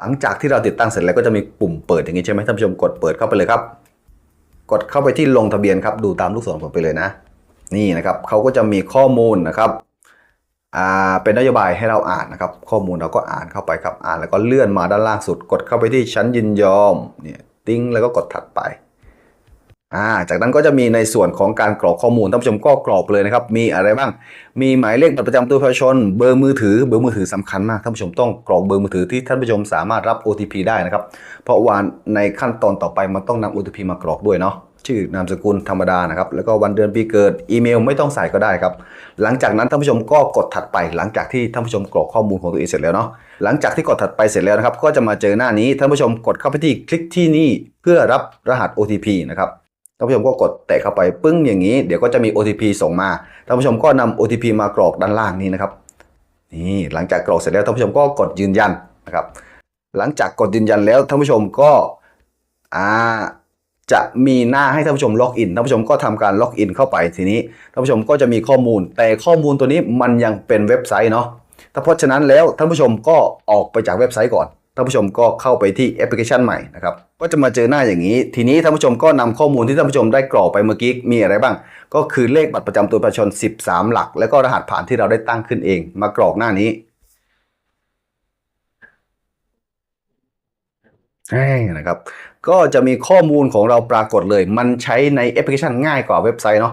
หลังจากที่เราติดตั้งเสร็จแล้วก็จะมีปุ่มเปิดอย่างนี้ใช่ไหมท่านผู้ชมกดเปิดเข้าไปเลยครับ กดเข้าไปที่ลงทะเบียนครับดูตามลูกศรผมไปเลยนะ นี่นะครับเขาก็จะมีข้อมูลนะครับอ่าเป็นนโยบายให้เราอ่านนะครับ ข้อมูลเราก็อ่านเข้าไปครับอ่านแล้วก็เลื่อนมาด้านล่างสุด กดเข้าไปที่ชั้นยินยอมเนี่ยติ้งแล้วก็กดถัดไป อ่าจากนั้นก็จะมีในส่วนของการกรอกข้อมูลท่านผู้ชมก็กรอกเลยนะครับ มีอะไรบ้าง มีหมายเลขบัตรประจำตัวประชาชน เบอร์มือถือ เบอร์มือถือสำคัญมากท่านผู้ชมต้องกรอกเบอร์มือถือที่ท่านผู้ชมสามารถรับ OTP ได้นะครับ เพราะว่าในขั้นตอนต่อไปมันต้องนำ OTP มากรอกด้วยเนาะชื่อนามสกุลธรรมดานะครับ แล้วก็วันเดือนปีเกิดอีเมลไม่ต้องใส่ก็ได้ครับ หลังจากนั้นท่านผู้ชมก็กดถัดไป หลังจากที่ท่านผู้ชมกรอกข้อมูลของตัวเองเสร็จแล้วเนาะหลังจากที่กดถัดไปเสร็จแล้วนะครับ ก็จะมาเจอหน้านี้ท่านผู้ชมกดเข้าไปที่คลิกที่นี่เพื่อรับรหัส OTP นะครับ ท่านผู้ชมก็กดแตะเข้าไปปึ้งอย่างนี้ เดี๋ยวก็จะมี OTP ส่งมาท่านผู้ชมก็นำ OTP มากรอกด้านล่างนี้นะครับนี่หลังจากกรอกเสร็จแล้วท่านผู้ชมก็กดยืนยันนะครับ หลังจากกดยืนยันแล้วท่านผู้ชมก็อ่าจะมีหน้าให้ท่านผู้ชมล็อกอินท่านผู้ชมก็ทำการล็อกอินเข้าไปทีนี้ท่านผู้ชมก็จะมีข้อมูล แต่ข้อมูลตัวนี้มันยังเป็นเว็บไซต์เนาะถ้าเพราะฉะนั้นแล้วท่านผู้ชมก็ออกไปจากเว็บไซต์ก่อน ท่านผู้ชมก็เข้าไปที่แอปพลิเคชันใหม่นะครับก็จะมาเจอหน้าอย่างนี้ ทีนี้ท่านผู้ชมก็นำข้อมูลที่ท่านผู้ชมได้กรอกไปเมื่อกี้มีอะไรบ้าง ก็คือเลขบัตรประจำตัวประชาชน 13 หลัก แล้วก็รหัสผ่านที่เราได้ตั้งขึ้นเอง มากรอกหน้านี้นะครับ ก็จะมีข้อมูลของเราปรากฏเลย มันใช้ในแอปพลิเคชันง่ายกว่าเว็บไซต์เนาะ